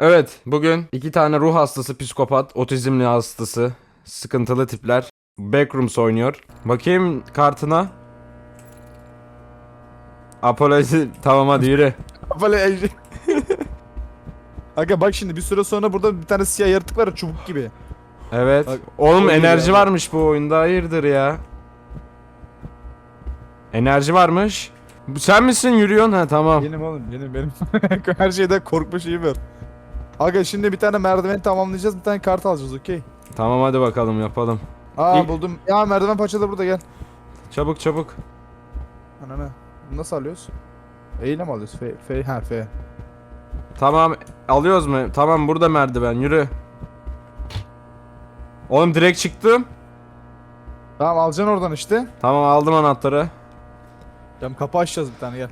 Evet, bugün iki tane ruh hastası, psikopat, otizmli hastası, sıkıntılı tipler Backrooms oynuyor. Bakayım kartına. Apoloji tamam hadi yürü. Ej- Aga bak şimdi bir süre sonra burada bir tane siyah yaratık var ya çubuk gibi. Evet. Bak, Oğlum enerji yani. varmış bu oyunda hayırdır ya. Enerji varmış. Sen misin yürüyorsun ha tamam. Benim oğlum benim benim. Her şeyden korkma şeyi var. Aga şimdi bir tane merdiveni tamamlayacağız bir tane kart alacağız okey. Tamam hadi bakalım yapalım. Aa İlk- buldum. Ya merdiven parça da burada gel. Çabuk çabuk. Ananı. Bunu nasıl alıyoruz? E ile mi alıyoruz? F, F, ha F. Tamam alıyoruz mu? Tamam burada merdiven yürü. Oğlum direkt çıktım. Tamam alacaksın oradan işte. Tamam aldım anahtarı. Cam kapı açacağız bir tane gel.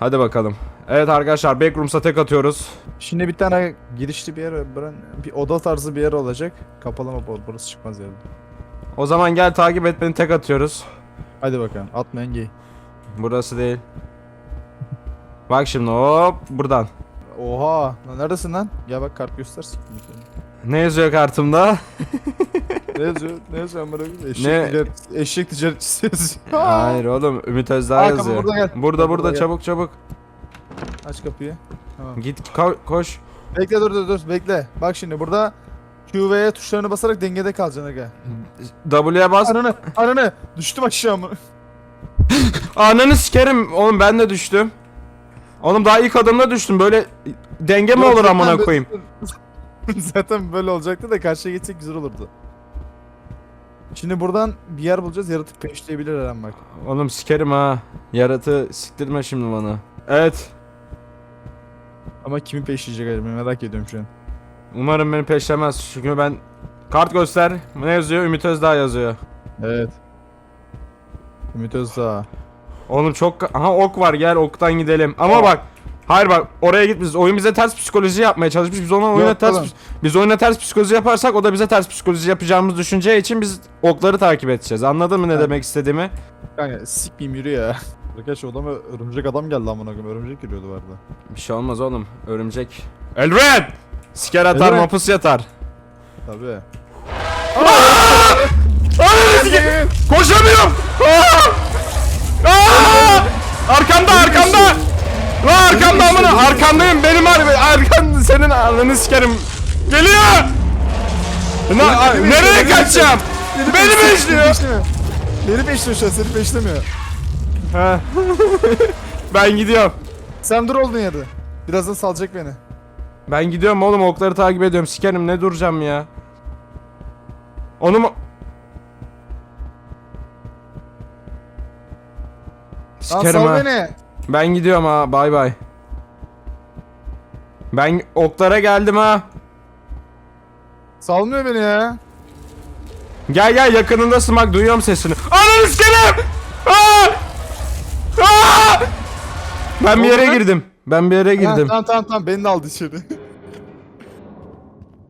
Hadi bakalım. Evet arkadaşlar Backrooms'a tek atıyoruz. Şimdi bir tane girişli bir yer, bir oda tarzı bir yer olacak. Kapalı mı bu? Burası çıkmaz yani. O zaman gel takip et beni tek atıyoruz. Hadi bakalım. Atma engeyi. Burası değil. Bak şimdi hop buradan. Oha. Lan neredesin lan? Gel bak kart göster. Ne yazıyor kartımda? ne yazıyor? Ne yazıyor amına? Eşek, Ne? ticaret, eşek ticaretçisi yazıyor. Hayır oğlum Ümit Özdağ Aa, yazıyor. burada gel. Burada burada burada çabuk çabuk. Aç kapıyı. Tamam. Git ko- koş. Bekle dur dur dur bekle. Bak şimdi burada Q ve E tuşlarına basarak dengede kalacaksın aga. W'ye bas. Ananı ananı düştüm aşağı mı? Ananı sikerim. Oğlum ben de düştüm. Oğlum daha ilk adımda düştüm. Böyle denge mi olur amına koyayım? Zaten böyle olacaktı da karşıya geçsek güzel olurdu. Şimdi buradan bir yer bulacağız. Yaratık peşleyebilir her an bak. Oğlum sikerim ha. Yaratı siktirme şimdi bana. Evet. Ama kimi peşleyecek acaba merak ediyorum şu an. Umarım beni peşlemez. Çünkü ben kart göster. Ne yazıyor? Ümit Özdağ yazıyor. Evet. Ümit Özdağ. Oğlum çok aha ok var gel oktan gidelim. Ama bak Hayır bak oraya git biz oyun bize ters psikoloji yapmaya çalışmış. Biz ona oyuna Yok ters oğlum. biz oyuna ters psikoloji yaparsak o da bize ters psikoloji yapacağımız düşüneceği için biz okları takip edeceğiz. Anladın mı ne demek istediğimi? Kanka sikmeyeyim yürü ya. Arkadaş odama örümcek adam geldi amına koyayım. Örümcek giriyordu vardı. Bir şey olmaz oğlum. Örümcek. Elren! Siker atar Elren. mapus yatar. Tabii. Ananı! Koşamıyorum! Aa! Aa! Arkamda arkamda! La arkamda amına arkandayım benim harbi arkan senin ananı sikerim. Geliyor! Na, nereye kaçacağım? Beni mi işliyor? Peşlemiyor. Beni peşliyor şu an seni peşlemiyor. Ha. ben gidiyorum. Sen dur olduğun yerde. Birazdan salacak beni. Ben gidiyorum oğlum okları takip ediyorum. Sikerim ne duracağım ya. Onu mu? Lan Sikerim sal ha. beni. Ben gidiyorum ha. Bay bay. Ben oklara geldim ha. Salmıyor beni ya. Gel gel yakınındasın bak duyuyorum sesini. Ananı sikerim! Aa! Ben bir yere girdim. Ben bir yere girdim. tamam tamam tamam beni de aldı içeri.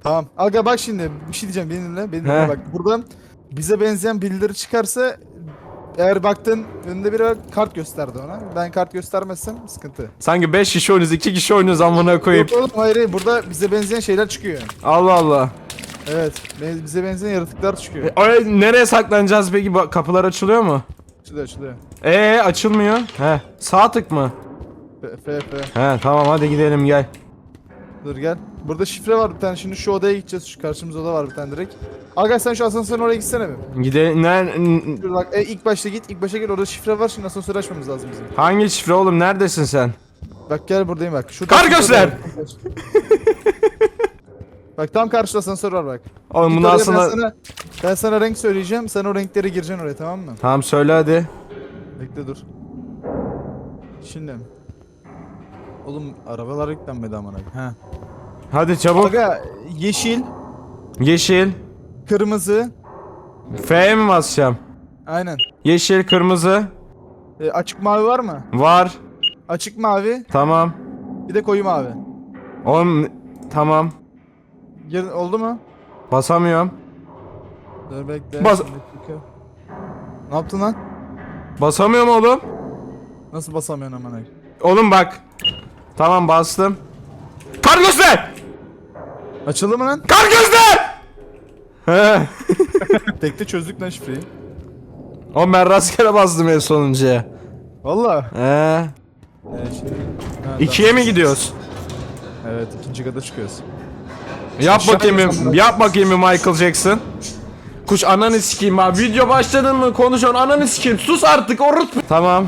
tamam. Aga bak şimdi bir şey diyeceğim beni dinle. Beni dinle He. bak. Buradan bize benzeyen birileri çıkarsa eğer baktın önünde bir kart gösterdi ona. Ben kart göstermezsem sıkıntı. Sanki 5 kişi oynuyoruz 2 kişi oynuyoruz amına koyayım. Yok oğlum hayır hayır burada bize benzeyen şeyler çıkıyor. Allah Allah. Evet be- bize benzeyen yaratıklar çıkıyor. E, oraya nereye saklanacağız peki? Kapılar açılıyor mu? Açılıyor açılıyor. Ee açılmıyor. He. Sağ tık mı? F F F. He tamam hadi gidelim gel. Dur gel. Burada şifre var bir tane. Şimdi şu odaya gideceğiz. Şu karşımızda oda var bir tane direkt. Aga sen şu asansörün oraya gitsene bir. Gidelim. Ne, n- Dur bak e, ilk başta git. ilk başa gel orada şifre var. Şimdi asansörü açmamız lazım bizim. hangi şifre oğlum? Neredesin sen? Bak gel buradayım bak. Şu Kar göster! bak tam karşıda asansör var bak. Oğlum Git bunu oraya, aslında... ben, sana, ben sana renk söyleyeceğim. Sen o renkleri gireceksin oraya tamam mı? Tamam söyle hadi. Bekle dur. Şimdi. Oğlum arabalar yüklenmedi amına. Ha. Hadi çabuk. Aga yeşil, Yeşil. kırmızı. F'ye mi basacağım? Aynen. Yeşil, kırmızı. E, açık mavi var mı? Var. Açık mavi, Tamam. bir de koyu mavi. Oğlum tamam. Gir, oldu mu? Basamıyorum. Dur bekle. Bas- bir dakika. Ne yaptın lan? Basamıyorum oğlum. Nasıl basamıyorsun amına? Oğlum bak. Tamam bastım. Kar göster. Açıldı mı lan? Kar gözler! He. Tekte çözdük lan şifreyi. O ben rastgele bastım en sonuncuya. Valla. He. Evet, şimdi... Ha, İkiye mi gidiyoruz? tamam. Evet ikinci kata çıkıyoruz. Yap bakayım bir, yap bakayım bir Michael Jackson. Kuş ananı sikeyim abi. Video başladın mı konuşuyorsun ananı sikeyim. Sus artık orut. Tamam.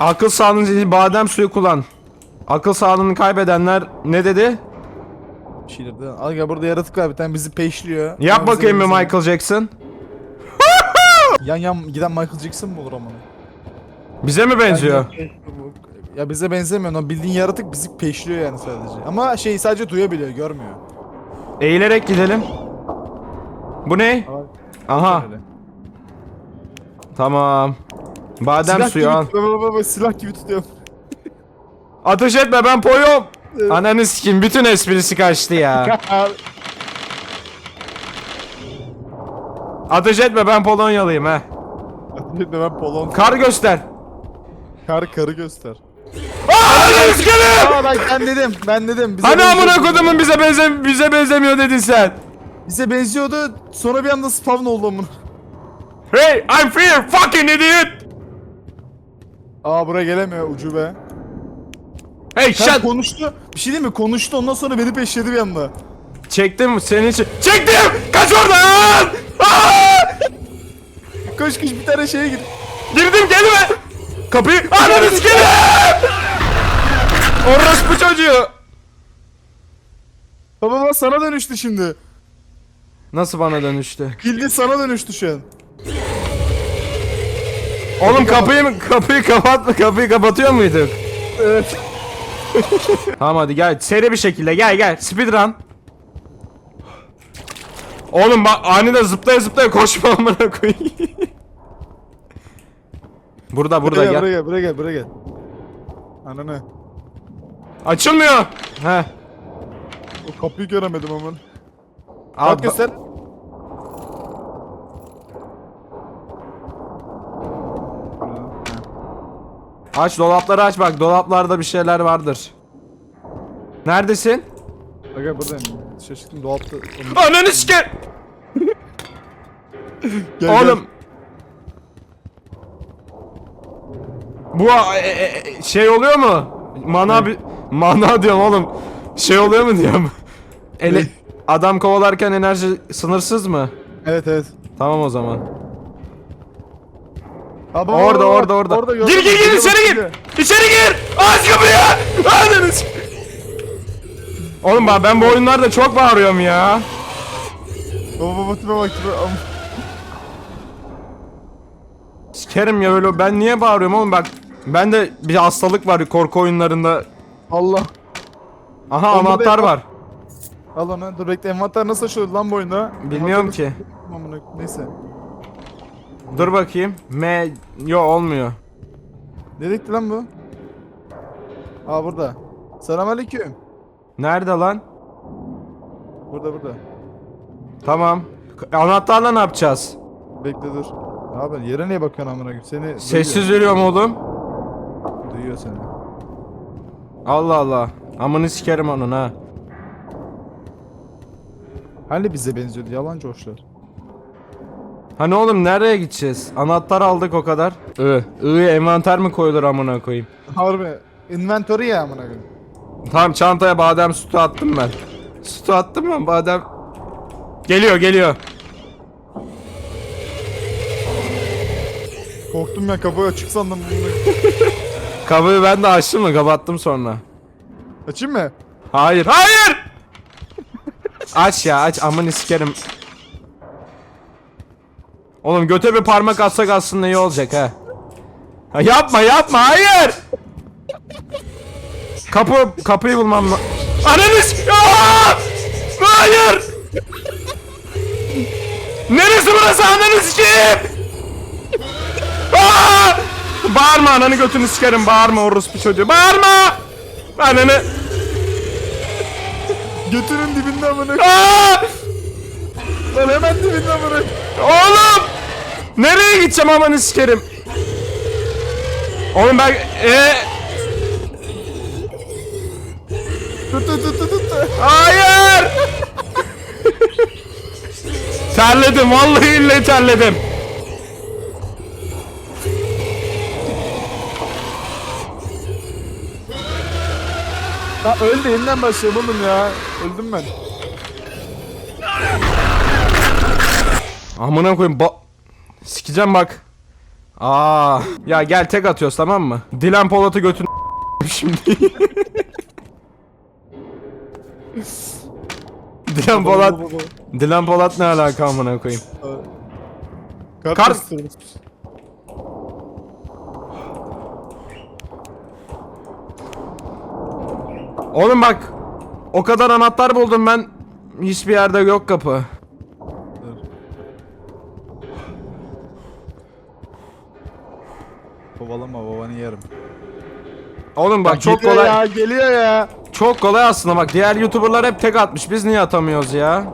Akıl sağlığını değil, badem suyu kullan. Akıl sağlığını kaybedenler ne dedi? Bir şeyler de. Al gel burada yaratık var bir tane bizi peşliyor. Yap bakayım bir Michael Jackson. Yan yan giden Michael Jackson mı olur ama? Bize mi benziyor? Ya bize benzemiyor. O bildiğin yaratık bizi peşliyor yani sadece. Ama şey sadece duyabiliyor, görmüyor. Eğilerek gidelim. Bu ne? Aha tamam. Badem Silah suyu gibi, al. Baba baba silah gibi tutuyorum. Ateş etme ben poyum. Ananı sikeyim bütün esprisi kaçtı ya. Ateş etme ben Polonyalıyım he. ben Polon. Kar göster. Kar karı göster. Ananı sikeyim. Aa bak ben dedim, ben dedim. Bize Hani amına benziyordu. kodumun bize benze bize benzemiyor dedin sen. Bize benziyordu. Sonra bir anda spawn oldu amına. Hey I'm here fucking idiot. Aa buraya gelemiyor ucube. Hey shut. konuştu. Bir şey değil mi? Konuştu ondan sonra beni peşledi bir anda. Çektim senin için. Çektim. Kaç oradan. Aa! Koş koş bir tane şeye gir. Girdim gelme. Kapıyı ananı sikeyim. Orospu çocuğu. Baba baba sana dönüştü şimdi. Nasıl bana dönüştü? Bildi sana dönüştü şu an. Oğlum kapıyı mı kapıyı kapat kapıyı kapatıyor muyduk? Evet. Tamam hadi gel seri bir şekilde gel gel speedrun. Oğlum bak aniden zıplaya zıplaya koşma amına koyayım. burada burada buraya, gel. Buraya gel, buraya gel, buraya gel. Ananı. Açılmıyor. He. O kapıyı göremedim aman. Al, Bak göster. Aç dolapları aç bak dolaplarda bir şeyler vardır. Neredesin? Aga buradayım. Şaşırdım dolapta. Ananı siker. Gel, Oğlum. Bu e, e, e, şey oluyor mu? Mana bir mana diyorum oğlum. Şey oluyor mu diyorum. Ele, adam kovalarken enerji sınırsız mı? Gel. Evet evet. Tamam o zaman. Bak, Orada orada orada. gördüm. gir gir gir içeri gir. İçeri gir. Aç kapıyı. Sik- Oğlum ben, ben bu oyunlarda çok bağırıyorum ya. Baba tipe bak tipe. Sikerim ya öyle. Ben niye bağırıyorum oğlum bak. Bende bir hastalık var korku oyunlarında. Allah. Aha Oğlum, anahtar var. Al onu. Dur bekle envanter nasıl açılıyor lan bu oyunda? Bilmiyorum ki. Neyse. Dur bakayım. M yo olmuyor. Dedekti lan bu. Aa burada. Selamünaleyküm. Nerede lan? Burada burada. Tamam. K- Anahtarla ne yapacağız? Bekle dur. Abi yere niye bakıyorsun amına koyayım? Seni Sessiz veriyorum oğlum. duyuyor. Duyuyor seni. Allah Allah. Amını sikerim onun ha. Hani bize benziyordu yalancı hoşlar. Hani oğlum nereye gideceğiz? Anahtar aldık o kadar. I. I'ya envanter mi koyulur amına koyayım? Harbi. Inventory ya amına koyayım. Tamam çantaya badem sütü attım ben. Sütü attım ben badem. Geliyor geliyor. Korktum ya kapıyı açık sandım. Kapıyı ben de açtım mı kapattım sonra. Açayım mı? Hayır hayır. aç ya aç amını sikerim. Oğlum göte bir parmak atsak aslında iyi olacak ha. ha yapma yapma hayır. Kapı kapıyı bulmam la- Ananı s- Aa! Hayır. Neresi burası ananı sikeyim? Aa! Bağırma ananı götünü sikerim bağırma orospu çocuğu bağırma. Ananı Götünün dibinde amına. Aa! Lan hemen dibinde amına. Oğlum! Nereye gideceğim amanı sikerim? Oğlum ben e Tut tut tut tut tut. hayır! Terledim vallahi ille terledim. Ha öldü yeniden başlayalım oğlum ya. Öldüm ben. Amına koyayım ba... Sikeceğim bak. Aa, ya gel tek atıyoruz tamam mı? Dilan Polat'ı götün şimdi. Dilan Polat, Dilan Polat ne alaka amına koyayım? Gösteriyoruz. Oğlum bak. O kadar anahtar buldum ben. Hiçbir yerde yok kapı. Oğlum bak çok Geliyor kolay. ya geliyor ya. Çok kolay aslında bak. Diğer YouTuber'lar hep tek atmış. Biz niye atamıyoruz ya?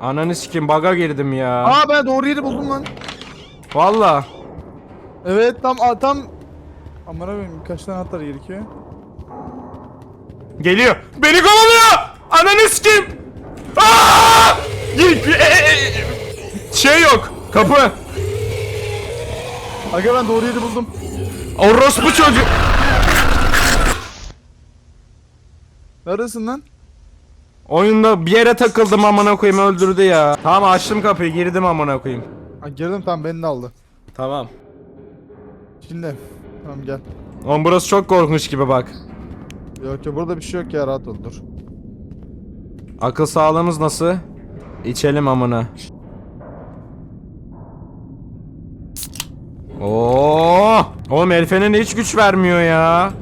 Ananı sikim baga girdim ya. Aa ben doğru yeri buldum lan. Valla. Evet tam tam Aman abim kaç tane atlar gerekiyor? Geliyor. Beni kovalıyor. Ananı sikim. Aa! E- e- e- Şey yok. Kapı. Aga ben doğru yeri buldum. Orospu çocuk. Neredesin lan? Oyunda bir yere takıldım amına koyayım öldürdü ya. Tamam açtım kapıyı girdim amına koyayım. Ha girdim tamam beni de aldı. Tamam. Şimdi. Tamam gel. Oğlum burası çok korkunç gibi bak. Yok yok burada bir şey yok ya rahat ol dur. Akıl sağlığımız nasıl? İçelim amına. Oğlum Elfe'nin hiç güç vermiyor ya.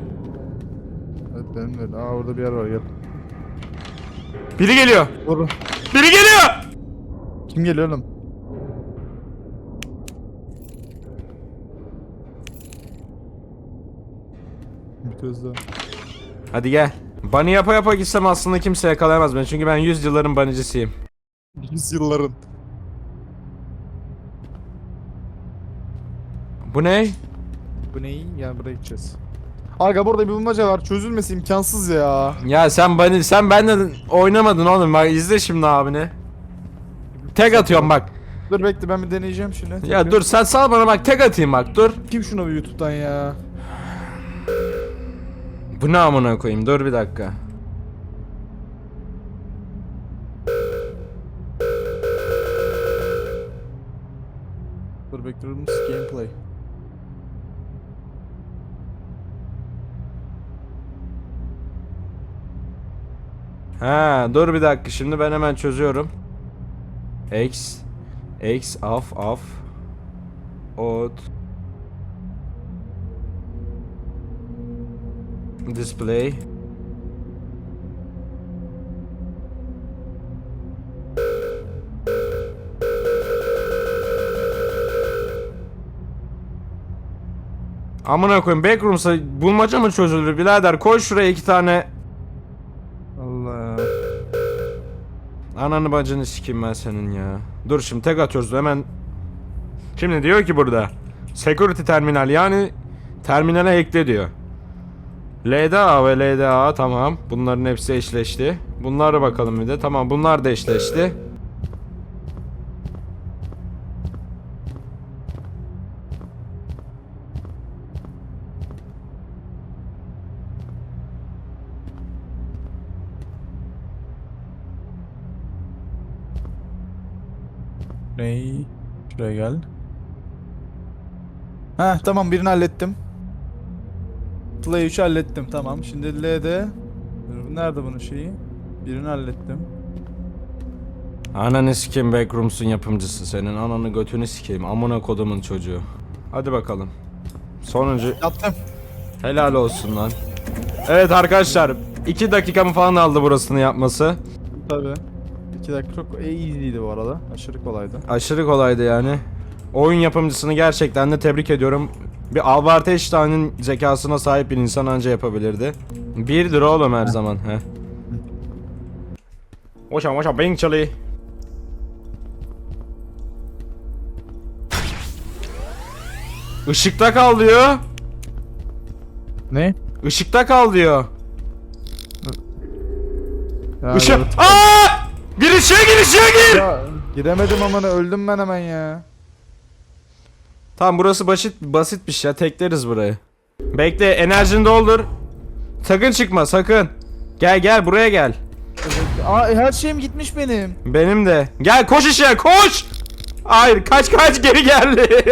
Evet de öyle. Aa orada bir yer var gel. Biri geliyor. Doğru. Biri geliyor. Kim geliyor oğlum? Bir kez daha. Hadi gel. Bunny yapa yapa gitsem aslında kimse yakalayamaz beni. Çünkü ben 100 yılların banicisiyim. Yüzyılların. Bu ne? Bu neyi? Yani buraya gideceğiz. Aga burada bir bulmaca var. Çözülmesi imkansız ya. Ya sen bani sen benle oynamadın oğlum. Bak izle şimdi abini. Tek atıyorum bak. Dur bekle ben bir deneyeceğim şimdi. Ya dur sen sal bana bak tek atayım bak dur. Kim şuna bir YouTube'dan ya? Bu ne amına koyayım dur bir dakika. Dur bekliyorum. Gameplay. Ha dur bir dakika. Şimdi ben hemen çözüyorum. X X af af. Ot Display. Amına koyayım backrooms'a bulmaca mı çözülür birader? Koy şuraya iki tane Allah. Ananı bacını sikeyim ben senin ya. Dur şimdi tek atıyoruz hemen. Şimdi diyor ki burada. Security terminal yani terminale ekle diyor. LDA ve LDA tamam. Bunların hepsi eşleşti. Bunlara bakalım bir de. Tamam bunlar da eşleşti. Ney? Şuraya gel. Ha tamam birini hallettim. Play 3'ü hallettim tamam. Şimdi L'de Nerede bunun şeyi? Birini hallettim. Ananı sikeyim Backrooms'un yapımcısı senin. Ananı götünü sikeyim. Amına kodumun çocuğu. Hadi bakalım. Sonuncu Yaptım. Helal olsun lan. Evet arkadaşlar 2 dakikamı falan aldı burasını yapması. Tabi. 2 dakika çok easy'ydi bu arada. Aşırı kolaydı. Aşırı kolaydı yani. Oyun yapımcısını gerçekten de tebrik ediyorum. Bir Albert Einstein'ın zekasına sahip bir insan anca yapabilirdi. Birdir oğlum her zaman. He. Oşa oşa bing chili. Işıkta kal diyor. Ne? Işıkta kal diyor. Ya, Işık. Aa! İçeri gir içeri gir. Ya giremedim aman öldüm ben hemen ya. Tamam burası basit basit bir şey ya tekleriz burayı. Bekle enerjini doldur. Sakın çıkma sakın. Gel gel buraya gel. Aa e, her şeyim gitmiş benim. Benim de. Gel koş işe koş. Hayır kaç kaç geri geldi.